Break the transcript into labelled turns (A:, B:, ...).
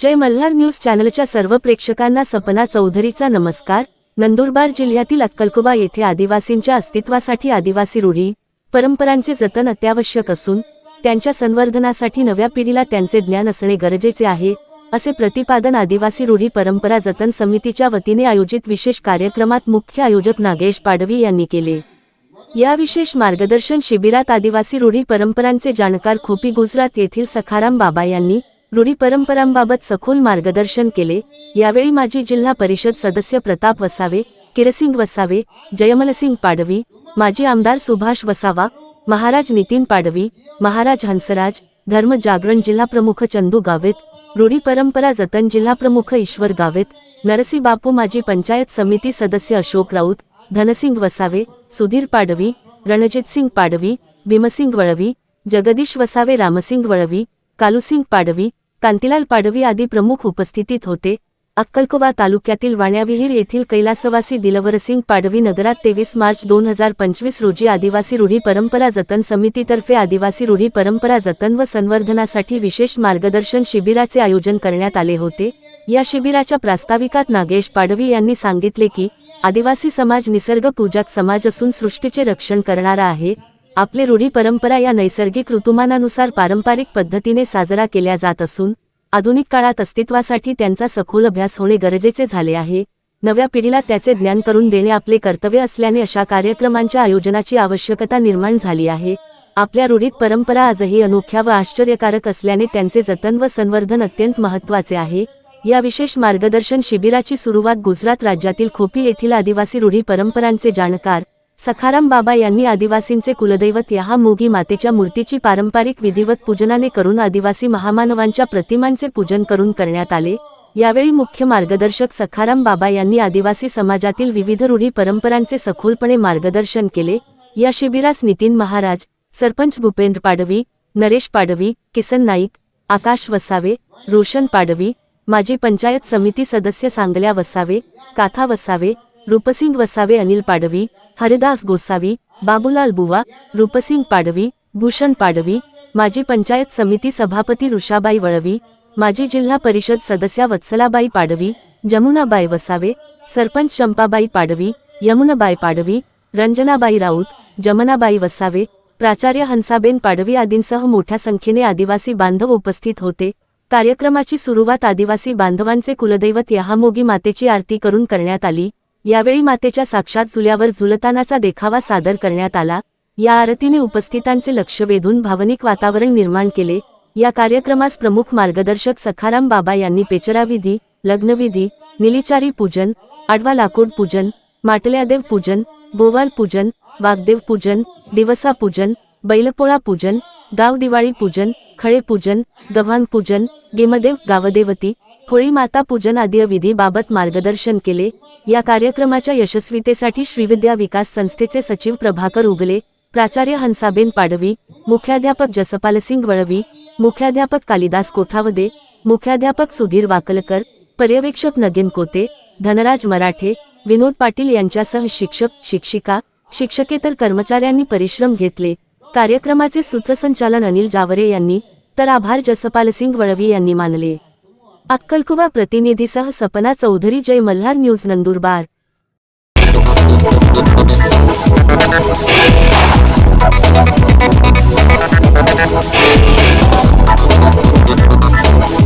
A: जय Malhar news चॅनलच्या सर्व प्रेक्षकांना सपना चौधरीचा नमस्कार. नंदुरबार जिल्ह्यातील अक्कलकोबा येथे आदिवासींच्या अस्तित्वासाठी आदिवासी रूढी परंपरांचे जतन अत्यावश्यक असून त्यांच्या संवर्धनासाठी नव्या पिढीला त्यांचे ज्ञान असणे गरजेचे आहे असे प्रतिपादन आदिवासी रूढी परंपरा जतन समितीच्या वतीने आयोजित विशेष कार्यक्रमात मुख्य आयोजक नागेश पाडवी यांनी केले. या विशेष मार्गदर्शन शिबिरात आदिवासी रूढी परंपरांचे जाणकार खोपी गुजरात येथील सखाराम बाबा यांनी रूढी परंपरांबाबत सखोल मार्गदर्शन केले. यावेळी माजी जिल्हा परिषद सदस्य प्रताप वसावे किरसिंग वसावे जयमलसिंग पाडवी माजी आमदार सुभाष वसावा महाराज नितीन पाडवी महाराज हंसराज धर्म जागरण जिल्हा प्रमुख चंदू गावेत रूढी परंपरा जतन जिल्हा प्रमुख ईश्वर गावेत नरसी बापू माजी पंचायत समिती सदस्य अशोक राऊत धनसिंग वसावे सुधीर पाडवी रणजितसिंग पाडवी भीमसिंग वळवी जगदीश वसावे रामसिंग वळवी कालुसिंग पाडवी कांतीलाल पाडवी आदी प्रमुख उपस्थितीत होते. अक्कलकोवा तालुक्यातील वाण्याविहीर येथील कैलासवासी दिलवरसिंग पाडवी नगरात तेवीस मार्च दोन हजार पंचवीस रोजी आदिवासी रूढी परंपरा जतन समितीतर्फे आदिवासी रूढी परंपरा जतन व संवर्धनासाठी विशेष मार्गदर्शन शिबिराचे आयोजन करण्यात आले होते. या शिबिराच्या प्रास्ताविकात नागेश पाडवी यांनी सांगितले की आदिवासी समाज निसर्ग पूजात समाज असून सृष्टीचे रक्षण करणारा आहे. आपले रूढी परंपरा या नैसर्गिक ऋतुमानानुसार पारंपरिक पद्धतीने साजरा केल्या जात असून आधुनिक काळात अस्तित्वासाठी त्यांचा सखोल अभ्यास होणे गरजेचे झाले आहे. नव्या पिढीला त्याचे ज्ञान करून देणे आपले कर्तव्य असल्याने अशा कार्यक्रमांच्या आयोजनाची आवश्यकता निर्माण झाली आहे. आपल्या रूढीत परंपरा आजही अनोख्या व आश्चर्यकारक असल्याने त्यांचे जतन व संवर्धन अत्यंत महत्त्वाचे आहे. या विशेष मार्गदर्शन शिबिराची सुरुवात गुजरात राज्यातील खोपी येथील आदिवासी रूढी परंपरांचे जाणकार सखाराम बाबा यांनी आदिवासींचे कुलदैवत या मोगी मातेच्या मूर्तीची पारंपरिक विधिवत पूजनाने करून आदिवासी महामानवांच्या प्रतिमांचे पूजन करून करण्यात आले. यावेळी मुख्य मार्गदर्शक सखाराम बाबा यांनी आदिवासी समाजातील विविध रूढी परंपरांचे सखोलपणे मार्गदर्शन केले. या शिबिरास नितीन महाराज सरपंच भूपेंद्र पाडवी नरेश पाडवी किसन नाईक आकाश वसावे रोशन पाडवी माजी पंचायत समिती सदस्य सांगल्या वसावे काथा वसावे रूपसिंग वसावे अनिल पाडवी हरिदास गोसावी बाबूलाल बुवा रूपसिंग पाडवी भूषण पाडवी माजी पंचायत समिती सभापती ऋषाबाई वळवी माजी जिल्हा परिषद सदस्या वत्सलाबाई पाडवी जमुनाबाई वसावे सरपंच चंपाबाई पाडवी यमुनाबाई पाडवी रंजनाबाई राऊत जमनाबाई वसावे प्राचार्य हंसाबेन पाडवी आदींसह मोठ्या संख्येने आदिवासी बांधव उपस्थित होते. कार्यक्रमाची सुरुवात आदिवासी बांधवांचे कुलदैवत यहामोगी मातेची आरती करून करण्यात आली. यावेळी मातेच्या साक्षात झुल्यावर झुलतानाचा देखावा सादर करण्यात आला. या आरतीने उपस्थितांचे लक्ष वेधून भावनिक वातावरण निर्माण केले. या कार्यक्रमास प्रमुख मार्गदर्शक सखाराम बाबा यांनी पेचराविधी लग्नविधी निलिचारी पूजन आडवा लाकूड पूजन माटल्यादेव पूजन बोवाल पूजन वाघदेव पूजन दिवसा पूजन बैलपोळा पूजन गाव दिवाळी पूजन खळे पूजन गव्हाण पूजन गेमदेव गावदेवती होळी माता पूजन आदी विधीबाबत मार्गदर्शन केले. या कार्यक्रमाच्या यशस्वीतेसाठी श्रीविद्या विकास संस्थेचे सचिव प्रभाकर उगले प्राचार्य हंसाबेन पाडवी मुख्याध्यापक जसपालसिंग वळवी मुख्याध्यापक कालिदास कोठावदे मुख्याध्यापक सुधीर वाकलकर पर्यवेक्षक नगेन कोते धनराज मराठे विनोद पाटील यांच्यासह शिक्षक शिक्षिका शिक्षकेतर कर्मचाऱ्यांनी परिश्रम घेतले. कार्यक्रमाचे सूत्रसंचालन अनिल जावरे यांनी तर आभार जसपालसिंग वळवी यांनी मानले. अक्कलकुवा प्रतिनिधीसह सपना चौधरी जय मल्हार न्यूज नंदुरबार.